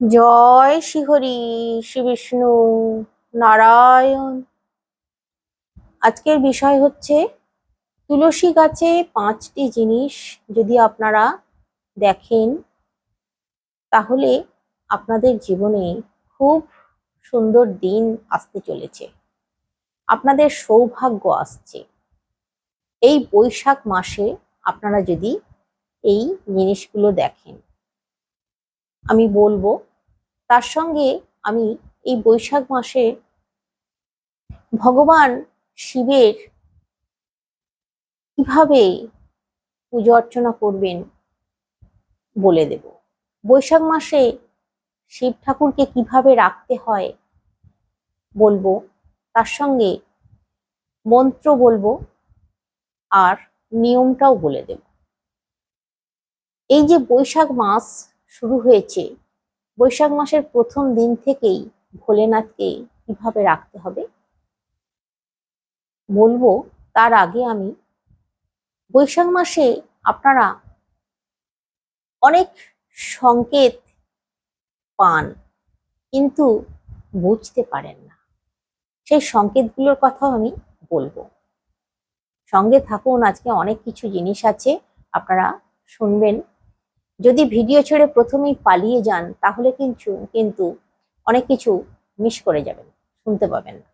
জয় শ্রীহরি, শ্রী বিষ্ণু নারায়ণ। আজকের বিষয় হচ্ছে, তুলসী গাছে পাঁচটি জিনিস যদি আপনারা দেখেন, তাহলে আপনাদের জীবনে খুব সুন্দর দিন আসতে চলেছে। আপনাদের সৌভাগ্য আসছে। এই বৈশাখ মাসে আপনারা যদি এই জিনিসগুলো দেখেন, আমি বলব তার সঙ্গে আমি এই বৈশাখ মাসে ভগবান শিবের কীভাবে পুজো অর্চনা করবেন বলে দেব। বৈশাখ মাসে শিব ঠাকুরকে কীভাবে রাখতে হয় বলব, তার সঙ্গে মন্ত্র বলব আর নিয়মটাও বলে দেব। এই যে বৈশাখ মাস শুরু হয়েছে বৈশাখ মাসের প্রথম দিন থেকেই ভোলেনাথকে কীভাবে রাখতে হবে? বলব, তার আগে আমি বৈশাখ মাসে আপনারা অনেক সংকেত পান, কিন্তু বুঝতে পারেন না। সেই সংকেতগুলোর কথাও আমি বলব। সঙ্গে থাকুন, আজকে অনেক কিছু জিনিস আছে, আপনারা শুনবেন। যদি ভিডিও ছেড়ে প্রথমেই পালিয়ে যান, তাহলে কিন্তু কিন্তু অনেক কিছু মিস করে যাবেন, শুনতে পাবেন। না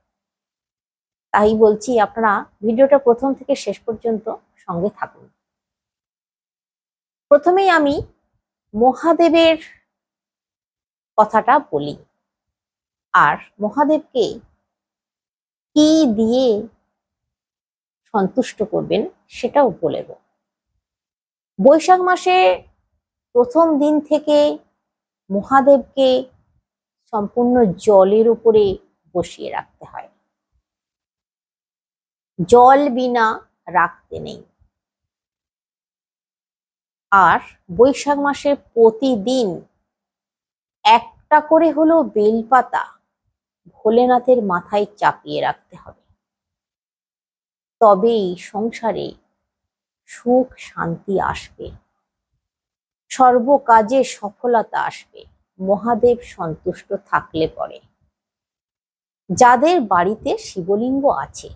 তাই বলছি, আপনারা ভিডিওটা প্রথম থেকে শেষ পর্যন্ত সঙ্গে থাকুন। প্রথমেই আমি মহাদেবের কথাটা বলি। আর মহাদেবকে কি দিয়ে সন্তুষ্ট করবেন, সেটাও বলে বৈশাখ মাসে প্রথম দিন থেকে মহাদেবকে সম্পূর্ণ জলের উপরে বসিয়ে রাখতে হয়। জল বিনা রাখতে নেই। আর বৈশাখ মাসে প্রতিদিন একটা করে হলো বেলপাতা ভোলেনাথের মাথায় চাপিয়ে রাখতে হবে। তবেই সংসারে সুখ শান্তি আসবে। সর্বকাজে সফলতা আসবে। মহাদেব সন্তুষ্ট থাকলে পরে। যাদের বাড়িতে শিবলিঙ্গ আছে,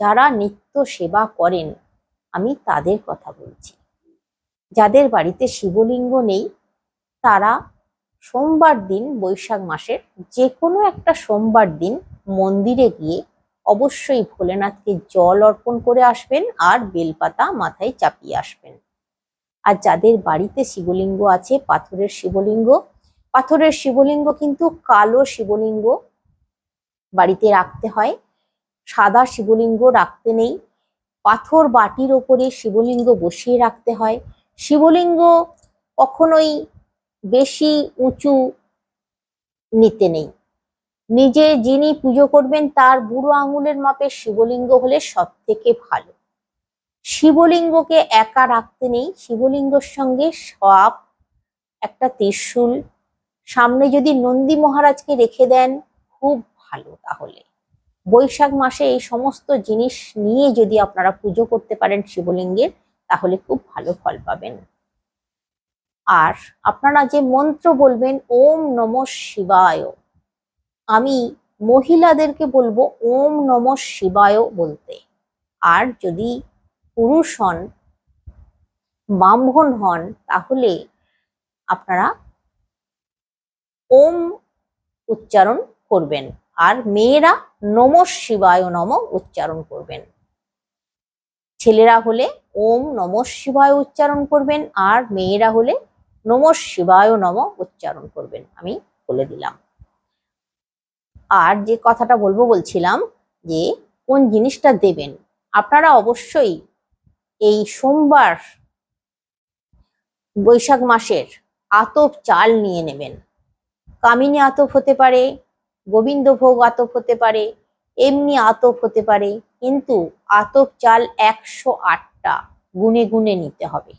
যারা নিত্য সেবা করেন, আমি তাদের কথা বলছি। যাদের বাড়িতে শিবলিঙ্গ নেই, তারা সোমবার দিন, বৈশাখ মাসের যে কোনো একটা সোমবার দিন মন্দিরে গিয়ে অবশ্যই ভোলেনাথকে জল অর্পণ করে আসবেন আর বেলপাতা মাথায় চাপিয়ে আসবেন। আর যাদের বাড়িতে শিবলিঙ্গ আছে, পাথরের শিবলিঙ্গ পাথরের শিবলিঙ্গ কিন্তু কালো শিবলিঙ্গ বাড়িতে রাখতে হয়। সাদা শিবলিঙ্গ রাখতে নেই। পাথর বাটির ওপরে শিবলিঙ্গ বসিয়ে রাখতে হয়। শিবলিঙ্গ কখনোই বেশি উঁচু নিতে নেই। নিজে যিনি পুজো করবেন, তার বুড়ো আঙুলের মাপে শিবলিঙ্গ হলে সব থেকে ভালো। শিবলিঙ্গকে একা রাখতে নেই। শিবলিঙ্গর সঙ্গে সাপ একটা ত্রিশূল। সামনে যদি নন্দী মহারাজকে রেখে দেন, খুব ভালো তাহলে। বৈশাখ মাসে এই সমস্ত জিনিস নিয়ে যদি আপনারা পুজো করতে পারেন শিবলিঙ্গের, তাহলে খুব ভালো ফল পাবেন। আর আপনারা যে মন্ত্র বলবেন, ওম নম শিবায়, আমি মহিলাদেরকে বলব, ওম নম শিবায় বলতে। আর যদি পুরুষ হন, ব্রাহ্মণ হন, তাহলে আপনারা ওম উচ্চারণ করবেন আর মেয়েরা নম শিবায় নম উচ্চারণ করবেন। ছেলেরা হলে ওম নম শিবায় উচ্চারণ করবেন আর মেয়েরা হলে নম শিবায় নম উচ্চারণ করবেন, আমি বলে দিলাম। আর যে কথাটা বলব বলছিলাম যে কোন জিনিসটা দেবেন, আপনারা অবশ্যই এই সোমবার বৈশাখ মাসের আতপ চাল নিয়ে নেবেন। কামিনী আতপ হতে পারে, গোবিন্দভোগ আতপ হতে পারে, এমনি আতপ হতে পারে, কিন্তু আতপ চাল একশো আটটা গুনে গুনে নিতে হবে।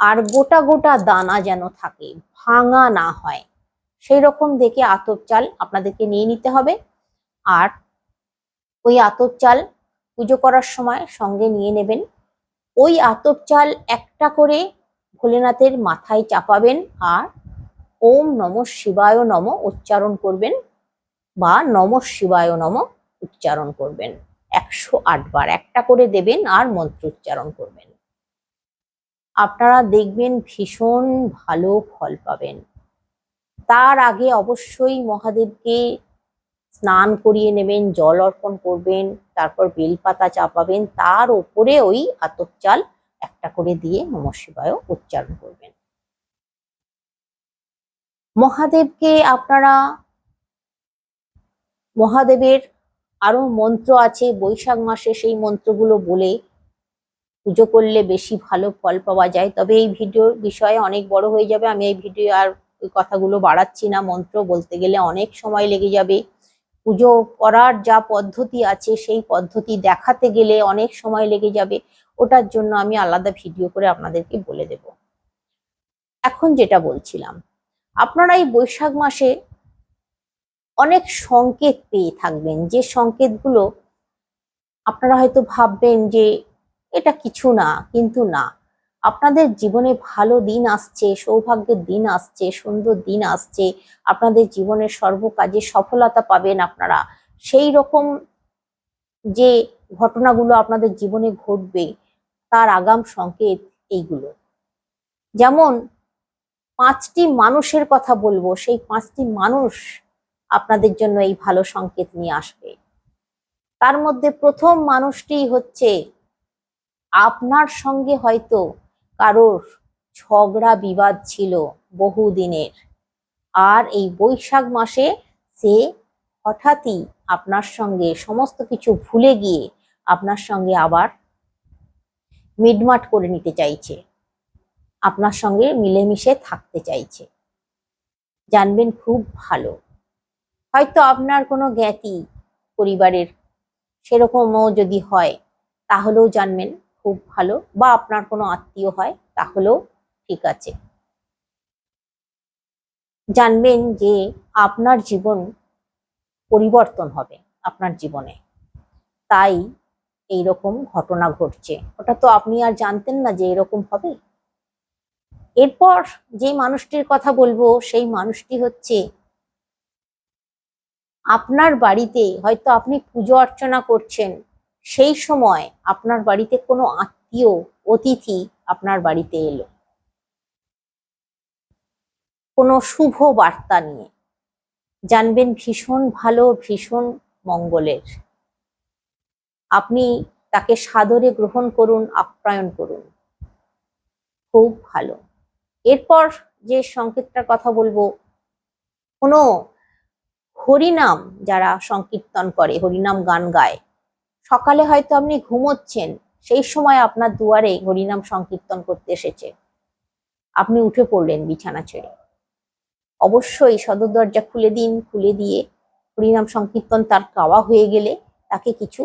আর গোটা গোটা দানা যেন থাকে, ভাঙা না হয় সেই রকম দেখে আতপ চাল আপনাদেরকে নিয়ে নিতে হবে। আর ওই আতপ চাল পুজো করার সময় সঙ্গে নিয়ে নেবেন ওই আতপ চাল একটা করে ভোলেনাথের মাথায় চাপাবেন আর ওম নম শিবায় নম উচ্চারণ করবেন বা নম শিবায় নম উচ্চারণ করবেন। একশো বার একটা করে দেবেন আর মন্ত্র উচ্চারণ করবেন। আপনারা দেখবেন ভীষণ ভালো ফল পাবেন। তার আগে অবশ্যই মহাদেবকে স্নান করিয়ে নেবেন, জল অর্পণ করবেন, তারপর বেলপাতা চাপাবেন, তার উপরে ওই আতপ চাল একটা করে দিয়ে নম শিবায় উচ্চারণ করবেন। মহাদেবকে আপনারা, মহাদেবের আরও মন্ত্র আছে, বৈশাখ মাসে সেই মন্ত্রগুলো বলে পুজো করলে বেশি ভালো ফল পাওয়া যায়। তবে এই ভিডিওর বিষয়ে অনেক বড় হয়ে যাবে, আমি এই ভিডিও আর ওই কথাগুলো বাড়াচ্ছি না। মন্ত্র বলতে গেলে অনেক সময় লেগে যাবে। পুজো করার যা পদ্ধতি আছে, সেই পদ্ধতি দেখাতে গেলে অনেক সময় লেগে যাবে। ওটার জন্য আমি আলাদা ভিডিও করে আপনাদেরকে বলে দেব। এখন যেটা বলছিলাম, আপনারা এই বৈশাখ মাসে অনেক সংকেত পেয়ে থাকবেন। যে সংকেতগুলো আপনারা হয়তো ভাববেন যে, এটা কিছু না, কিন্তু না। আপনাদের জীবনে ভালো দিন আসছে, সৌভাগ্যের দিন আসছে, সুন্দর দিন আসছে, আপনাদের জীবনের সর্বকাজে সফলতা পাবেন আপনারা। সেই রকম যে ঘটনাগুলো আপনাদের জীবনে ঘটবে, তার আগাম সংকেত এইগুলো। যেমন পাঁচটি মানুষের কথা বলব, সেই পাঁচটি মানুষ আপনাদের জন্য এই ভালো সংকেত নিয়ে আসবে। তার মধ্যে প্রথম মানুষটি হচ্ছে, আপনার সঙ্গে হয়তো কারোর ঝগড়া বিবাদ ছিল বহু দিনের আর এই বৈশাখ মাসে সে হঠাৎই আপনার সঙ্গে সমস্ত কিছু ভুলে গিয়ে আপনার সঙ্গে আবার মিটমাট করে নিতে চাইছে। আপনার সঙ্গে মিলেমিশে থাকতে চাইছে। জানবেন খুব ভালো। হয়তো আপনার কোনো জ্ঞাতি পরিবারের সেরকমও যদি হয়, তাহলেও জানবেন খুব ভালো বা আপনার কোনো আত্মীয় হয়, তাহলেও ঠিক আছে। জানবেন যে আপনার জীবন পরিবর্তন হবে আপনার জীবনে। তাই এই রকম ঘটনা ঘটছে। ওটা তো আপনি আর জানতেন না যে এরকম হবে। এরপর যে মানুষটির কথা বলব, সেই মানুষটি হচ্ছে আপনার বাড়িতে হয়তো আপনি পুজো অর্চনা করছেন সেই সময় আপনার বাড়িতে কোনো আত্মীয়, অতিথি আপনার বাড়িতে এলো। কোনো শুভ বার্তা নিয়ে। জানবেন ভীষণ ভালো, ভীষণ মঙ্গলের। আপনি তাকে সাদরে গ্রহণ করুন, আপ্যায়ন করুন। খুব ভালো। এরপর যে সংকেতটার কথা বলব, কোনো হরিনাম যারা সংকীর্তন করে, হরিনাম গান গায় সকালে হয়তো আপনি ঘুমোচ্ছেন, সেই সময় আপনার দুয়ারে হরিনাম সংকীর্তন করতে এসেছে। আপনি উঠে পড়লেন বিছানা ছেড়ে। অবশ্যই সদর দরজা খুলে দিন, খুলে দিয়ে হরিনাম সংকীর্তন তার গাওয়া হয়ে গেলে তাকে কিছু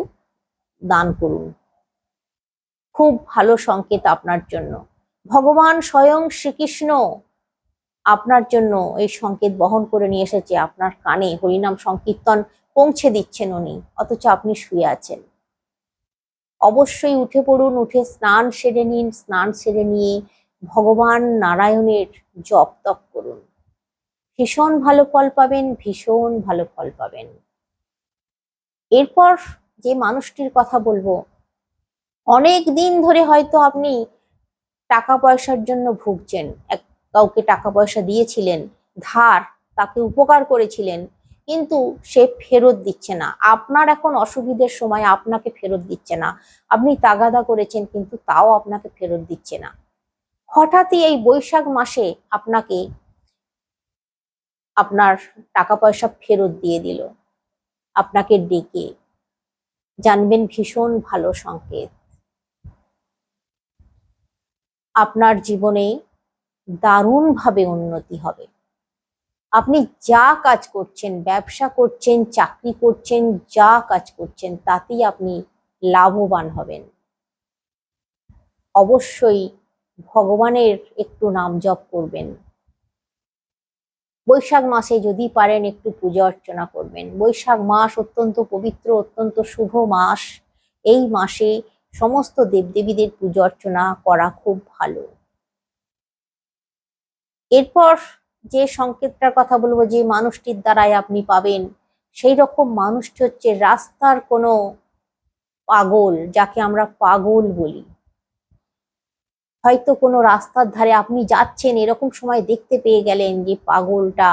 দান করুন। খুব ভালো সংকেত আপনার জন্য। ভগবান স্বয়ং শ্রীকৃষ্ণ আপনার জন্য এই সংকেত বহন করে নিয়ে এসেছে। আপনার কানে হরিনাম সংকীর্তন পৌঁছে দিচ্ছেন উনি, অথচ আপনি শুয়ে আছেন। অবশ্যই উঠে পড়ুন, উঠে স্নান সেরে নিন, স্নান সেরে নিয়ে ভগবান নারায়ণের জপ তপ করুন। ভীষণ ভালো ফল পাবেন, ভীষণ ভালো ফল পাবেন। এরপর যে মানুষটির কথা বলব, অনেক দিন ধরে হয়তো আপনি টাকা পয়সার জন্য ভুগছেন। এক কাউকে টাকা পয়সা দিয়েছিলেন, ধার, তাকে উপকার করেছিলেন কিন্তু সে ফেরত দিচ্ছে না। আপনার এখন অসুবিধের সময় আপনাকে ফেরত দিচ্ছে না। আপনি তাগাদা করেছেন কিন্তু তাও আপনাকে ফেরত দিচ্ছে না। হঠাৎই এই বৈশাখ মাসে আপনাকে আপনার টাকা পয়সা ফেরত দিয়ে দিল। আপনাকে ডেকে। জানবেন ভীষণ ভালো সংকেত। আপনার জীবনে দারুণভাবে উন্নতি হবে। আপনি যা কাজ করছেন, ব্যবসা করছেন, চাকরি করছেন, যা কাজ করছেন, তাতেই আপনি লাভবান হবেন। অবশ্যই ভগবানের একটু নাম জপ করবেন। বৈশাখ মাসে যদি পারেন একটু পূজা অর্চনা করবেন। বৈশাখ মাস অত্যন্ত পবিত্র, অত্যন্ত শুভ মাস। এই মাসে সমস্ত দেবদেবীদের পূজা অর্চনা করা খুব ভালো। এরপর যে সংকেতটার কথা বলব, যে মানুষটির দ্বারাই আপনি পাবেন, সেই রকম মানুষটি হচ্ছে রাস্তার কোনো পাগল, যাকে আমরা পাগল বলি। হয়তো কোনো রাস্তার ধারে আপনি যাচ্ছেন, এরকম সময় দেখতে পেয়ে গেলেন যে পাগলটা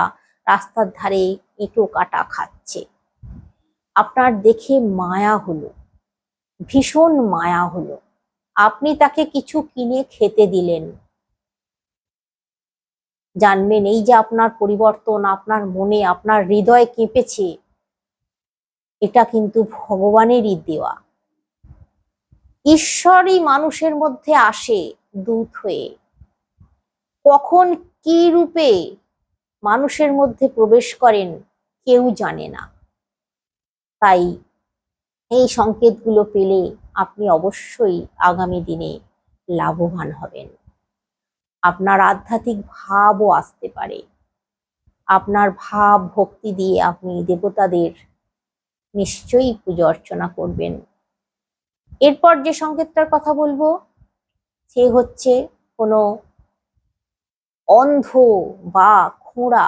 রাস্তার ধারে এঁটো কাটা খাচ্ছে। আপনার দেখে মায়া হলো, ভীষণ মায়া হলো। আপনি তাকে কিছু কিনে খেতে দিলেন। জানবেন, এই যে আপনার পরিবর্তন, আপনার মনে, আপনার হৃদয় কেঁপেছে, এটা কিন্তু ভগবানেরই দেওয়া। ঈশ্বরই মানুষের মধ্যে আসে দূত হয়ে। কখন কি রূপে মানুষের মধ্যে প্রবেশ করেন কেউ জানে না। তাই এই সংকেতগুলো পেলে আপনি অবশ্যই আগামী দিনে লাভবান হবেন। আপনার আধ্যাত্মিক ভাবও আসতে পারে। আপনার ভাব ভক্তি দিয়ে আপনি দেবতাদের নিশ্চয়ই পুজো অর্চনা করবেন। এরপর যে সংকেতটার কথা বলব, সে হচ্ছে কোনো অন্ধ বা খোঁড়া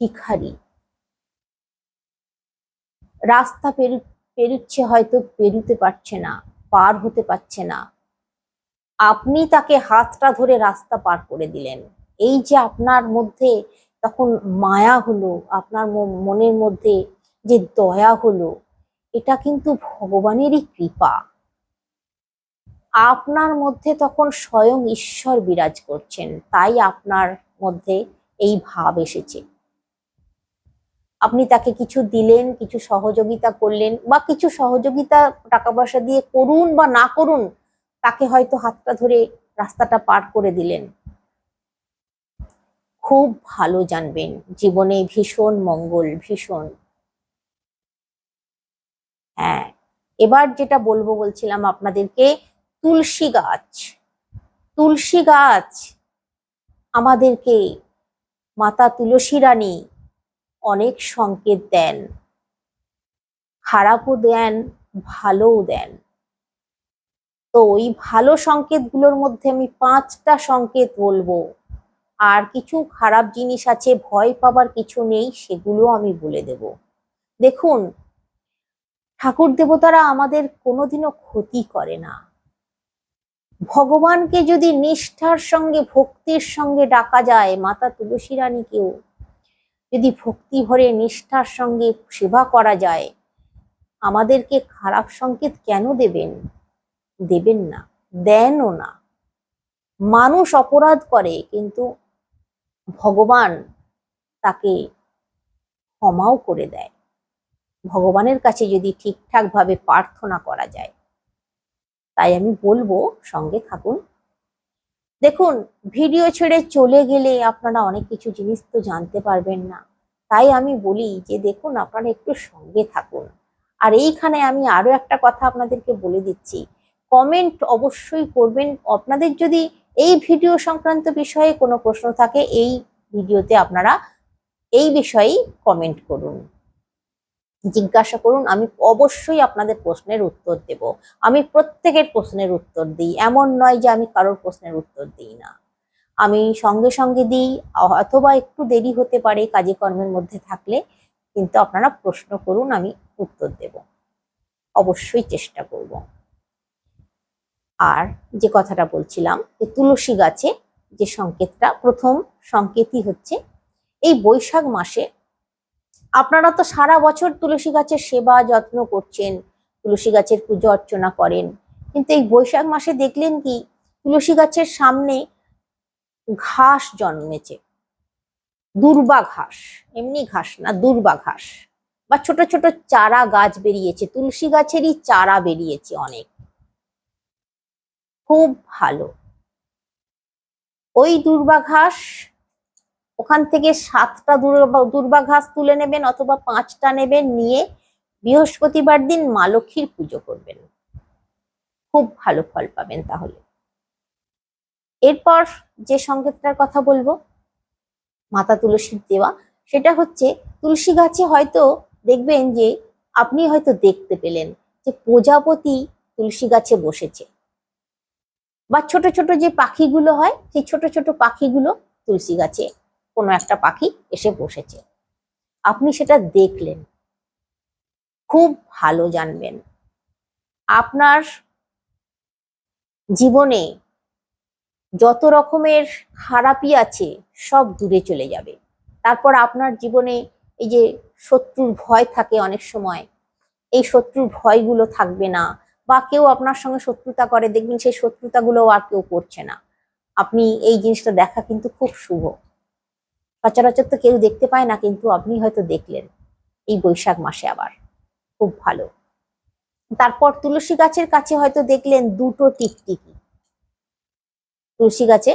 ভিখারি। রাস্তা পেরু, পেরুচ্ছে হয়তো, পেরুতে পারছে না, পার হতে পারছে না। আপনি তাকে হাতটা ধরে রাস্তা পার করে দিলেন। এই যে আপনার মধ্যে তখন মায়া হলো, আপনার মনের মধ্যে যে দয়া হলো, এটা কিন্তু ভগবানেরই কৃপা। আপনার মধ্যে তখন স্বয়ং ঈশ্বর বিরাজ করছেন, তাই আপনার মধ্যে এই ভাব এসেছে। আপনি তাকে কিছু দিলেন, কিছু সহযোগিতা করলেন, বা কিছু সহযোগিতা, টাকা পয়সা দিয়ে করুন বা না করুন তাকে হয়তো হাতটা ধরে রাস্তাটা পার করে দিলেন। খুব ভালো জানবেন, জীবনে ভীষণ মঙ্গল, ভীষণ। হ্যাঁ এবার যেটা বলব বলছিলাম আপনাদেরকে, তুলসী গাছ। তুলসী গাছ আমাদেরকে মাতা তুলসী রানী অনেক সংকেত দেন, খারাপও দেন, ভালোও দেন। তো ওই ভালো সংকেতগুলোর মধ্যে আমি পাঁচটা সংকেত বলব। আর কিছু খারাপ জিনিস আছে, ভয় পাবার কিছু নেই, সেগুলো আমি বলে দেব। দেখুন, ঠাকুর দেবতারা আমাদের কোনোদিনও ক্ষতি করে না। ভগবানকে যদি নিষ্ঠার সঙ্গে, ভক্তির সঙ্গে ডাকা যায়, মাতা তুলসী রানীকেও, যদি ভক্তি ভরে, নিষ্ঠার সঙ্গে সেবা করা যায়, আমাদেরকে খারাপ সংকেত কেন দেবেন? দেবেন না, দেনও না। মানুষ অপরাধ করে, কিন্তু ভগবান তাকে ক্ষমাও করে দেয়। ভগবানের কাছে যদি ঠিকঠাক ভাবে প্রার্থনা করা যায়, তাই আমি বলব সঙ্গে থাকুন। দেখুন, ভিডিও ছেড়ে চলে গেলে আপনারা অনেক কিছু জিনিস তো জানতে পারবেন না। তাই আমি বলি যে, দেখুন, আপনারা একটু সঙ্গে থাকুন। আর এইখানে আমি আরও একটা কথা আপনাদেরকে বলে দিচ্ছি। কমেন্ট অবশ্যই করবেন। আপনাদের যদি এই ভিডিও সংক্রান্ত বিষয়ে কোনো প্রশ্ন থাকে, এই ভিডিওতে আপনারা এই বিষয়েই কমেন্ট করুন। জিজ্ঞাসা করুন, আমি অবশ্যই আপনাদের প্রশ্নের উত্তর দেব। আমি প্রত্যেকের প্রশ্নের উত্তর দিই, এমন নয় যে আমি কারোর প্রশ্নের উত্তর দিই না। আমি সঙ্গে সঙ্গে দিই, অথবা একটু দেরি হতে পারে কাজে কর্মের মধ্যে থাকলে, কিন্তু আপনারা প্রশ্ন করুন, আমি উত্তর দেব। অবশ্যই চেষ্টা করব। আর যে কথাটা বলছিলাম যে তুলসী গাছে যে সংকেতটা, প্রথম সংকেতই হচ্ছে এই বৈশাখ মাসে আপনারা তো সারা বছর তুলসী গাছের সেবা যত্ন করছেন, তুলসী গাছের পুজো অর্চনা করেন। কিন্তু এই বৈশাখ মাসে দেখলেন কি, তুলসী গাছের সামনে ঘাস জন্মেছে। দুর্বা ঘাস, এমনি ঘাস না, দুর্বা ঘাস। বা ছোট ছোট চারা গাছ বেরিয়েছে, তুলসী গাছেরই চারা বেরিয়েছে অনেক। খুব ভালো। ওই দুর্বা ঘাস ওখান থেকে সাতটা দুর্বা দুর্বা ঘাস তুলে নেবেন অথবা পাঁচটা নেবেন নিয়ে বৃহস্পতিবার দিন মা লক্ষ্মীর পুজো করবেন। খুব ভালো ফল পাবেন তাহলে। এরপর যে সংকেতটার কথা বলব, মাতা তুলসীর দেওয়া, সেটা হচ্ছে তুলসী গাছে হয়তো দেখবেন যে আপনি হয়তো দেখতে পেলেন যে প্রজাপতি তুলসী গাছে বসেছে। বা ছোট ছোট যে পাখিগুলো হয়, সেই ছোট ছোট পাখিগুলো তুলসী গাছে কোনো একটা পাখি এসে বসেছে। আপনি সেটা দেখলেন। খুব ভালো জানবেন। আপনার জীবনে যত রকমের খারাপই আছে, সব দূরে চলে যাবে। তারপর আপনার জীবনে এই যে শত্রুর ভয় থাকে অনেক সময়, এই শত্রুর ভয়গুলো থাকবে না। বা কেউ আপনার সঙ্গে শত্রুতা করে, দেখবেন সেই শত্রুতাগুলো আর কেউ করছে না। আপনি এই জিনিসটা দেখা কিন্তু খুব শুভ। সচরাচর তো কেউ দেখতে পায় না, কিন্তু আপনি হয়তো দেখলেন এই বৈশাখ মাসে আবার। খুব ভালো। তারপর তুলসী গাছের কাছে হয়তো দেখলেন দুটো টিকটিকি। তুলসী গাছে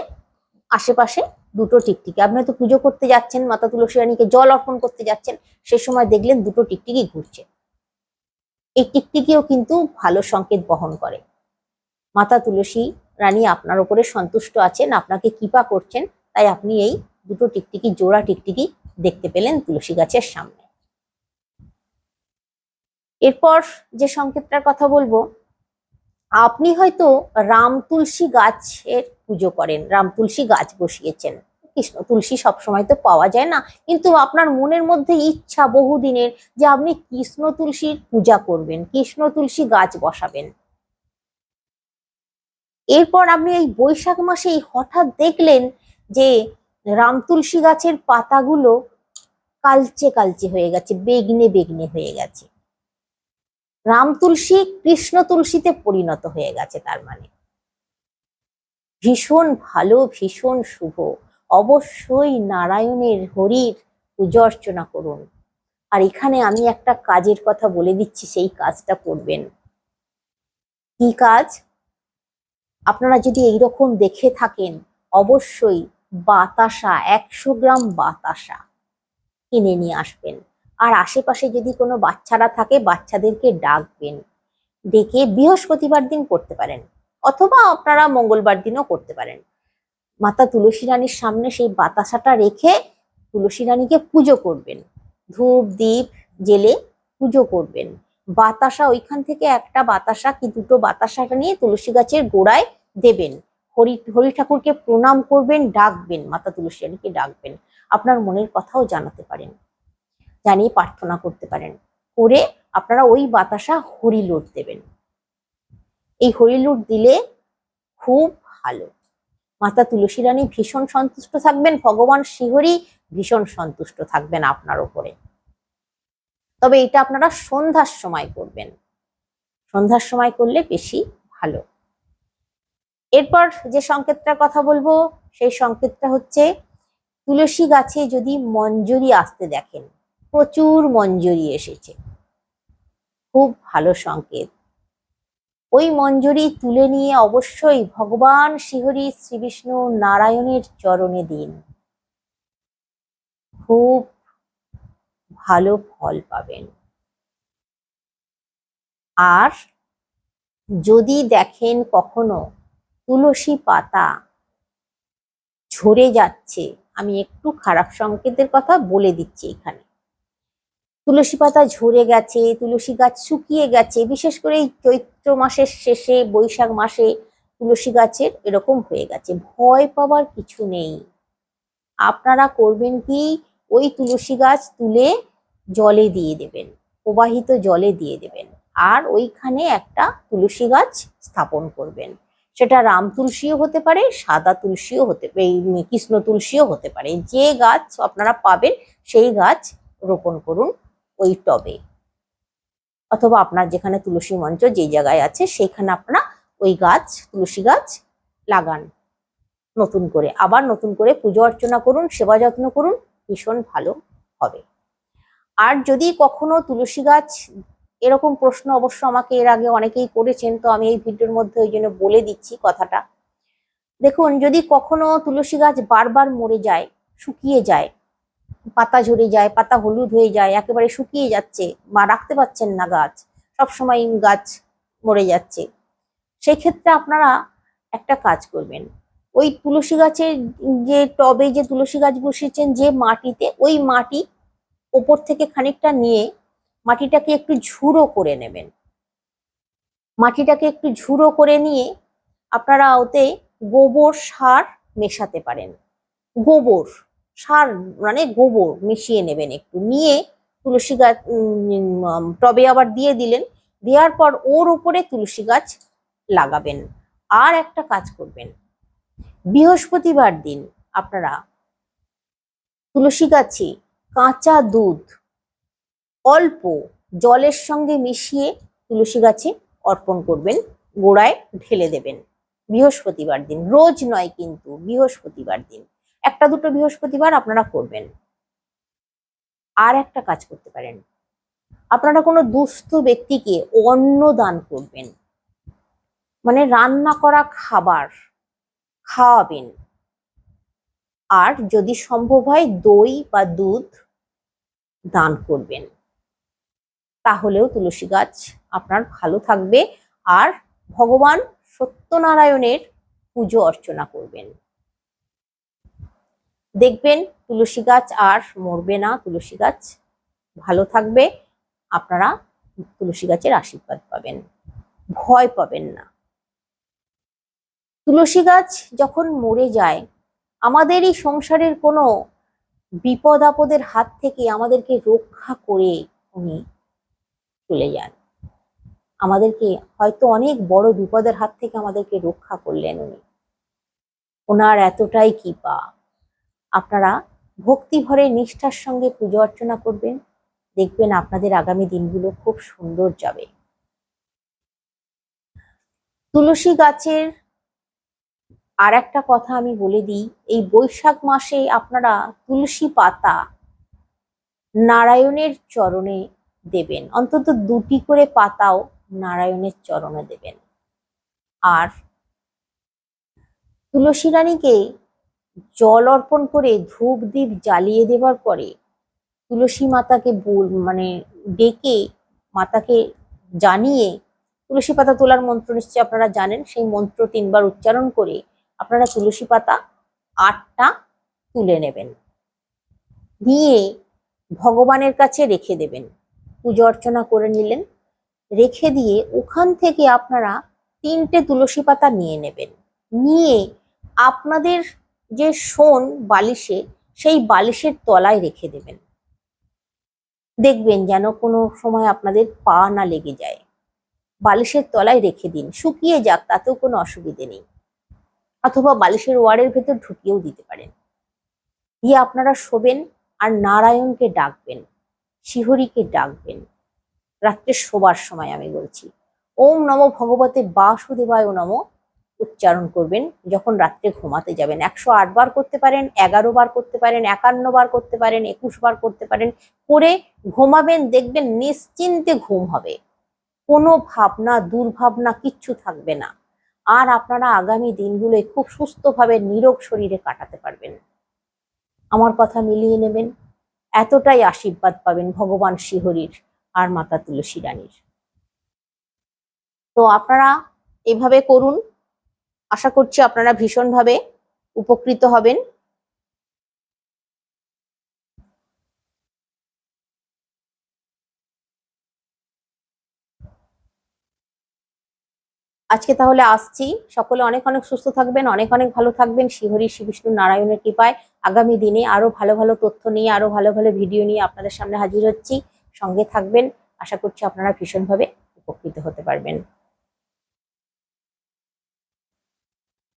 আশেপাশে দুটো টিকটিকি। আপনি হয়তো পুজো করতে যাচ্ছেন, মাতা তুলসী রানীকে জল অর্পণ করতে যাচ্ছেন, সে সময় দেখলেন দুটো টিকটিকি ঘুরছে। এই টিকটিকিও কিন্তু ভালো সংকেত বহন করে। মাতা তুলসী, রানী আপনার উপরে সন্তুষ্ট আছেন, আপনাকে কৃপা করছেন, তাই আপনি এই দুটো টিকটিকি, জোড়া টিকটিকি দেখতে পেলেন তুলসী গাছের সামনে। এরপর যে সংকেতটার কথা বলব, আপনি হয়তো রাম তুলসী গাছের পুজো করেন, রাম তুলসী গাছ বসিয়েছেন। কৃষ্ণ তুলসী সবসময় তো পাওয়া যায় না। কিন্তু আপনার মনের মধ্যে ইচ্ছা বহুদিনের যে আপনি কৃষ্ণ তুলসীর পূজা করবেন, কৃষ্ণ তুলসী গাছ বসাবেন। এরপর আপনি এই বৈশাখ মাসেই হঠাৎ দেখলেন যে রাম তুলসী গাছের পাতাগুলো কালচে কালচে হয়ে গেছে, বেগনে বেগনে হয়ে গেছে। রাম তুলসী কৃষ্ণ তুলসীতে পরিণত হয়ে গেছে তার মানে। ভীষণ ভালো, ভীষণ শুভ। অবশ্যই নারায়ণের হরির পূজা অর্চনা করুন। আর এখানে আমি একটা কাজের কথা বলে দিচ্ছি, সেই কাজটা করবেন। কি কাজ? আপনারা যদি এইরকম দেখে থাকেন, অবশ্যই বাতাসা, একশো গ্রাম বাতাসা কিনে নিয়ে আসবেন। আর আশেপাশে যদি কোনো বাচ্চারা থাকে, বাচ্চাদেরকে ডাকবেন। ডেকে বৃহস্পতিবার দিন করতে পারেন, অথবা আপনারা মঙ্গলবার দিনও করতে পারেন। মাতা তুলসী রানীর সামনে সেই বাতাসাটা রেখে তুলসী রানীকে পুজো করবেন। ধূপ দ্বীপ জেলে পুজো করবেন। বাতাসা, ওইখান থেকে একটা বাতাসা কি দুটো বাতাসাটা নিয়ে তুলসী গাছের গোড়ায় দেবেন। হরি হরি ঠাকুরকে প্রণাম করবেন, ডাকবেন, মাতা তুলসী রানীকে ডাকবেন। আপনার মনের কথাও জানাতে পারেন, জানিয়ে প্রার্থনা করতে পারেন। করে আপনারা ওই বাতাসা হরিলুট দেবেন। এই হরিলুট দিলে খুব ভালো। মাতা তুলসী রানী ভীষণ সন্তুষ্ট থাকবেন, ভগবান শিহরি ভীষণ সন্তুষ্ট থাকবেন আপনার উপরে তবে এটা আপনারা সন্ধ্যার সময় করবেন। সন্ধ্যার সময় করলে বেশি ভালো। এরপর যে সংকেতটার কথা বলব, সেই সংকেতটা হচ্ছে, তুলসী গাছে যদি মঞ্জুরি আসতে দেখেন, প্রচুর মঞ্জুরি এসেছে। খুব ভালো সংকেত। ওই মঞ্জরি তুলে নিয়ে অবশ্যই ভগবান শ্রীহরি শ্রী বিষ্ণু নারায়ণের চরণে দিন। খুব ভালো ফল পাবেন। আর যদি দেখেন কখনো তুলসী পাতা ঝরে যাচ্ছে, আমি একটু খারাপ সংকেতের কথা বলে দিচ্ছি এখানে। তুলসী পাতা ঝরে গেছে, তুলসী গাছ শুকিয়ে গেছে, বিশেষ করে এই চৈত্র মাসের শেষে, বৈশাখ মাসে তুলসী গাছের এরকম হয়ে গেছে। ভয় পাওয়ার কিছু নেই। আপনারা করবেন কি? ওই তুলসী গাছ তুলে জলে দিয়ে দেবেন, প্রবাহিত জলে দিয়ে দেবেন। আর ওইখানে একটা তুলসী গাছ স্থাপন করবেন। সেটা রাম তুলসীও হতে পারে, সাদা তুলসীও হতে কৃষ্ণ তুলসীও হতে পারে। যে গাছ আপনারা পাবেন, সেই গাছ রোপণ করুন। ওই টবে। অথবা আপনার যেখানে তুলসী মঞ্চ যে জায়গায় আছে সেইখানে আপনারা ওই গাছ, তুলসী গাছ লাগান। নতুন করে, আবার নতুন করে পুজো অর্চনা করুন, সেবা যত্ন করুন, ভীষণ ভালো হবে। আর যদি কখনো তুলসী গাছ, এরকম প্রশ্ন অবশ্য আমাকে এর আগে অনেকেই করেছেন, তো আমি এই ভিডিওর মধ্যে ওই জন্য বলে দিচ্ছি কথাটা। দেখুন, যদি কখনো তুলসী গাছ বারবার মরে যায়, শুকিয়ে যায় পাতা ঝরে যায়, পাতা হলুদ হয়ে যায়, একেবারে শুকিয়ে যাচ্ছে বা রাখতে পারছেন না গাছ। সবসময় গাছ মরে যাচ্ছে। সেই ক্ষেত্রে আপনারা একটা কাজ করবেন। ওই তুলসী গাছের যে টবে যে তুলসী গাছ বসিয়েছেন যে মাটিতে, ওই মাটি ওপর থেকে খানিকটা নিয়ে মাটিটাকে একটু ঝুড়ো করে নেবেন। মাটিটাকে একটু ঝুড়ো করে নিয়ে আপনারা ওতে গোবর সার মেশাতে পারেন। গোবর সার মানে গোবর মিশিয়ে নেবেন একটু। নিয়ে তুলসী গাছ টবে আবার দিয়ে দিলেন। দেওয়ার পর ওর উপরে তুলসী গাছ লাগাবেন। আর একটা কাজ করবেন। বৃহস্পতিবার দিন আপনারা তুলসী গাছে কাঁচা দুধ অল্প জলের সঙ্গে মিশিয়ে তুলসী গাছে অর্পণ করবেন, গোড়ায় ঢেলে দেবেন। বৃহস্পতিবার দিন। রোজ নয় কিন্তু বৃহস্পতিবার দিন। একটা দুটো বৃহস্পতিবার আপনারা করবেন। আর একটা কাজ করতে পারেন। আপনারা কোনো দুস্থ ব্যক্তিকে অন্ন দান করবেন। মানে রান্না করা খাবার খাওয়াবেন। আর যদি সম্ভব হয় দই বা দুধ দান করবেন। তাহলেও তুলসী গাছ আপনার ভালো থাকবে। আর ভগবান সত্যনারায়ণের পুজো অর্চনা করবেন। দেখবেন তুলসী গাছ আর মরবে না, তুলসী গাছ ভালো থাকবে, আপনারা তুলসী গাছের আশীর্বাদ পাবেন, ভয় পাবেন না। তুলসী গাছ যখন মরে যায়, আমাদের এই সংসারের কোনো বিপদ আপদের হাত থেকে আমাদেরকে রক্ষা করে উনি চলে যান। আমাদেরকে হয়তো অনেক বড় বিপদের হাত থেকে আমাদেরকে রক্ষা করলেন উনি। ওনার এতটাই কৃপা। আপনারা ভক্তি ভরে নিষ্ঠার সঙ্গে পুজো অর্চনা করবেন। দেখবেন আপনাদের আগামী দিনগুলো খুব সুন্দর যাবে। তুলসী গাছের আর একটা কথা আমি বলে দিই, এই বৈশাখ মাসে আপনারা তুলসী পাতা নারায়ণের চরণে দেবেন। অন্তত দুটি করে পাতাও নারায়ণের চরণে দেবেন। আর তুলসী রানীকে জল অর্পণ করে ধূপ দ্বীপ জ্বালিয়ে দেওয়ার পরে তুলসী মাতাকে বল মানে ডেকে মাতাকে জানিয়ে তুলসী পাতা তোলার মন্ত্র নিশ্চয়ই আপনারা জানেন, সেই মন্ত্র তিনবার উচ্চারণ করে আপনারা তুলসী পাতা আটটা তুলে নেবেন। নিয়ে ভগবানের কাছে রেখে দেবেন। পুজো অর্চনা করে নিলেন। রেখে দিয়ে ওখান থেকে আপনারা তিনটে তুলসী পাতা নিয়ে নেবেন। নিয়ে আপনাদের যে শোন বালিশে, সেই বালিশের তলায় রেখে দেবেন। দেখবেন যেন কোনো সময় আপনাদের পা না লেগে যায়। বালিশের তলায় রেখে দিন, শুকিয়ে যাক, তাতেও কোনো অসুবিধে নেই। অথবা বালিশের ওয়ারের ভেতর ঢুকিয়েও দিতে পারেন। দিয়ে আপনারা শোবেন আর নারায়ণকে ডাকবেন, শিহরিকে ডাকবেন। রাত্রে শোবার সময় আমি বলছি। ওম নম ভগবতে বাসুদেবায় নম। উচ্চারণ করবেন যখন রাত্রে ঘুমাতে যাবেন। একশো আট বার করতে পারেন, এগারো বার করতে পারেন, একান্ন বার করতে পারেন, একুশ বার করতে পারেন, করে ঘুমাবেন, দেখবেন নিশ্চিন্তে ঘুম হবে। কোনো ভাবনা, দুর্ভাবনা কিচ্ছু থাকবে না। আর আপনারা আগামী দিনগুলোয় খুব সুস্থভাবে নিরোগ শরীরে কাটাতে পারবেন। আমার কথা মিলিয়ে নেবেন, এতটাই আশীর্বাদ পাবেন ভগবান শিহরির আর মাতা তুলসী রানীর। তো আপনারা এভাবে করুন আশা করছি আপনারা ভীষণভাবে উপকৃত হবেন। আজকে তাহলে আসছি। সকলে অনেক অনেক সুস্থ থাকবেন, অনেক অনেক ভালো থাকবেন। শ্রীহরি শ্রী বিষ্ণু নারায়ণের কৃপায় আগামী দিনে আরও ভালো ভালো তথ্য নিয়ে, আরও ভালো ভালো ভিডিও নিয়ে আপনাদের সামনে হাজির হচ্ছি। সঙ্গে থাকবেন। আশা করছি আপনারা ভীষণভাবে উপকৃত হতে পারবেন।